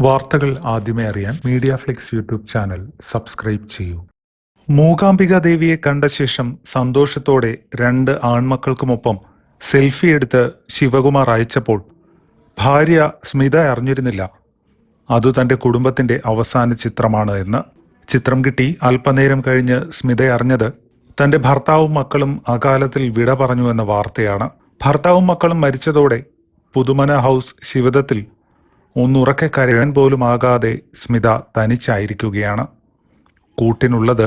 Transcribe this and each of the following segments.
വാർത്തകൾ ആദ്യമേ അറിയാൻ Media Flix YouTube channel subscribe ചെയ്യൂ. മൂകാംബിക ദേവിയെ കണ്ട ശേഷം സന്തോഷത്തോടെ രണ്ട് ആൺമക്കൾക്കുമൊപ്പം സെൽഫി എടുത്ത് ശിവകുമാർ അയച്ചപ്പോൾ ഭാര്യ സ്മിത അറിഞ്ഞിരുന്നില്ല. അത് തന്റെ കുടുംബത്തിന്റെ അവസാന ചിത്രമാണ് എന്ന് ചിത്രം കിട്ടി. അല്പനേരം കഴിഞ്ഞ് സ്മിത അറിഞ്ഞത് തന്റെ ഭർത്താവും മക്കളും അകാലത്തിൽ വിട പറഞ്ഞു എന്ന വാർത്തയാണ്. ഭർത്താവും മക്കളും മരിച്ചതോടെ പുതുമന ഹൗസ് ശിവദത്തിൽ ഒന്നുറക്കെ കരയാൻ പോലും ആകാതെ സ്മിത തനിച്ചായിരിക്കുകയാണ്. കൂട്ടിനുള്ളത്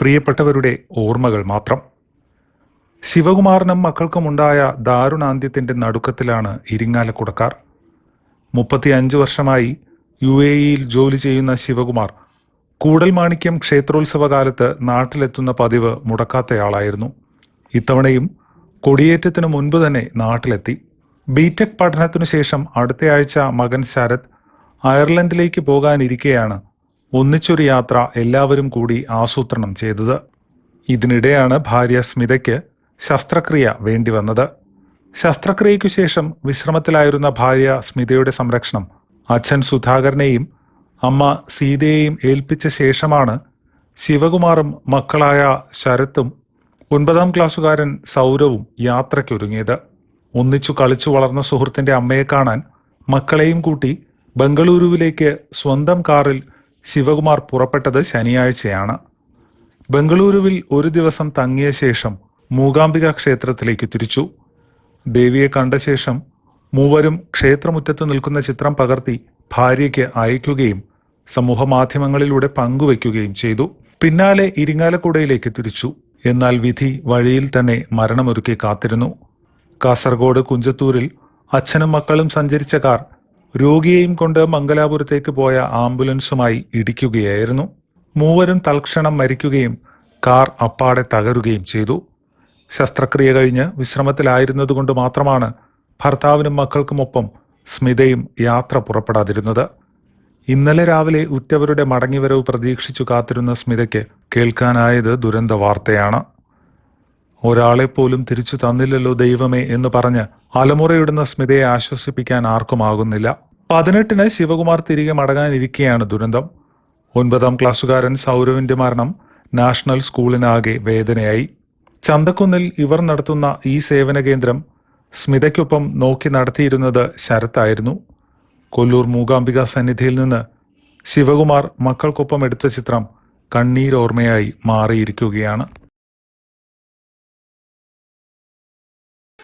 പ്രിയപ്പെട്ടവരുടെ ഓർമ്മകൾ മാത്രം. ശിവകുമാറിനും മക്കൾക്കുമുണ്ടായ ദാരുണാന്ത്യത്തിന്റെ നടുക്കത്തിലാണ് ഇരിങ്ങാലക്കുടക്കാർ. മുപ്പത്തിയഞ്ച് വർഷമായി യു എ ഇയിൽ ജോലി ചെയ്യുന്ന ശിവകുമാർ കൂടൽമാണിക്യം ക്ഷേത്രോത്സവ കാലത്ത് നാട്ടിലെത്തുന്ന പതിവ് മുടക്കാത്തയാളായിരുന്നു. ഇത്തവണയും കൊടിയേറ്റത്തിന് മുൻപ് തന്നെ നാട്ടിലെത്തി. ബിടെക് പഠനത്തിനു ശേഷം അടുത്തയാഴ്ച മകൻ ശരത് അയർലൻഡിലേക്ക് പോകാനിരിക്കെയാണ് ഒന്നിച്ചൊരു യാത്ര എല്ലാവരും കൂടി ആസൂത്രണം ചെയ്തത്. ഇതിനിടെയാണ് ഭാര്യ സ്മിതയ്ക്ക് ശസ്ത്രക്രിയ വേണ്ടി വന്നത് ശസ്ത്രക്രിയയ്ക്കു ശേഷം വിശ്രമത്തിലായിരുന്ന ഭാര്യ സ്മിതയുടെ സംരക്ഷണം അച്ഛൻ സുധാകരനെയും അമ്മ സീതയെയും ഏൽപ്പിച്ച ശേഷമാണ് ശിവകുമാറും മക്കളായ ശരത്തും ഒൻപതാം ക്ലാസ്സുകാരൻ സൗരവും യാത്രയ്ക്കൊരുങ്ങിയത്. ഒന്നിച്ചു കളിച്ചു വളർന്ന സുഹൃത്തിന്റെ അമ്മയെ കാണാൻ മക്കളെയും കൂട്ടി ബംഗളൂരുവിലേക്ക് സ്വന്തം കാറിൽ ശിവകുമാർ പുറപ്പെട്ടത് ശനിയാഴ്ചയാണ്. ബംഗളൂരുവിൽ ഒരു ദിവസം തങ്ങിയ ശേഷം മൂകാംബിക ക്ഷേത്രത്തിലേക്ക് തിരിച്ചു. ദേവിയെ കണ്ട ശേഷം മൂവരും ക്ഷേത്രമുറ്റത്ത് നിൽക്കുന്ന ചിത്രം പകർത്തി ഭാര്യയ്ക്ക് അയക്കുകയും സമൂഹ മാധ്യമങ്ങളിലൂടെ പങ്കുവയ്ക്കുകയും ചെയ്തു. പിന്നാലെ ഇരിങ്ങാലക്കുടയിലേക്ക് തിരിച്ചു. എന്നാൽ വിധി വഴിയിൽ തന്നെ മരണമൊരുക്കി കാത്തിരുന്നു. കാസർഗോഡ് കുഞ്ചത്തൂരിൽ അച്ഛനും മക്കളും സഞ്ചരിച്ച കാർ രോഗിയെയും കൊണ്ട് മംഗലാപുരത്തേക്ക് പോയ ആംബുലൻസുമായി ഇടിക്കുകയായിരുന്നു. മൂവരും തൽക്ഷണം മരിക്കുകയും കാർ അപ്പാടെ തകരുകയും ചെയ്തു. ശസ്ത്രക്രിയ കഴിഞ്ഞ് വിശ്രമത്തിലായിരുന്നതുകൊണ്ട് മാത്രമാണ് ഭർത്താവിനും മക്കൾക്കുമൊപ്പം സ്മിതയും യാത്ര പുറപ്പെടാതിരുന്നത്. ഇന്നലെ രാവിലെ ഉറ്റവരുടെ മടങ്ങിവരവ് പ്രതീക്ഷിച്ചു കാത്തിരുന്ന സ്മിതയ്ക്ക് കേൾക്കാനായത് ദുരന്ത വാർത്തയാണ്. ഒരാളെ പോലും തിരിച്ചു തന്നില്ലല്ലോ ദൈവമേ എന്ന് പറഞ്ഞ് അലമുറയിടുന്ന സ്മിതയെ ആശ്വസിപ്പിക്കാൻ ആർക്കുമാകുന്നില്ല പതിനെട്ടിന് ശിവകുമാർ തിരികെ മടങ്ങാനിരിക്കെയാണ് ദുരന്തം. ഒൻപതാം ക്ലാസ്സുകാരൻ സൗരവിന്റെ മരണം നാഷണൽ സ്കൂളിനാകെ വേദനയായി. ചന്തക്കുന്നിൽ ഇവർ നടത്തുന്ന ഈ സേവന കേന്ദ്രം സ്മിതയ്ക്കൊപ്പം നോക്കി നടത്തിയിരുന്നത് ശരത്തായിരുന്നു. കൊല്ലൂർ മൂകാംബിക സന്നിധിയിൽ നിന്ന് ശിവകുമാർ മക്കൾക്കൊപ്പം എടുത്ത ചിത്രം കണ്ണീരോർമ്മയായി മാറിയിരിക്കുകയാണ്.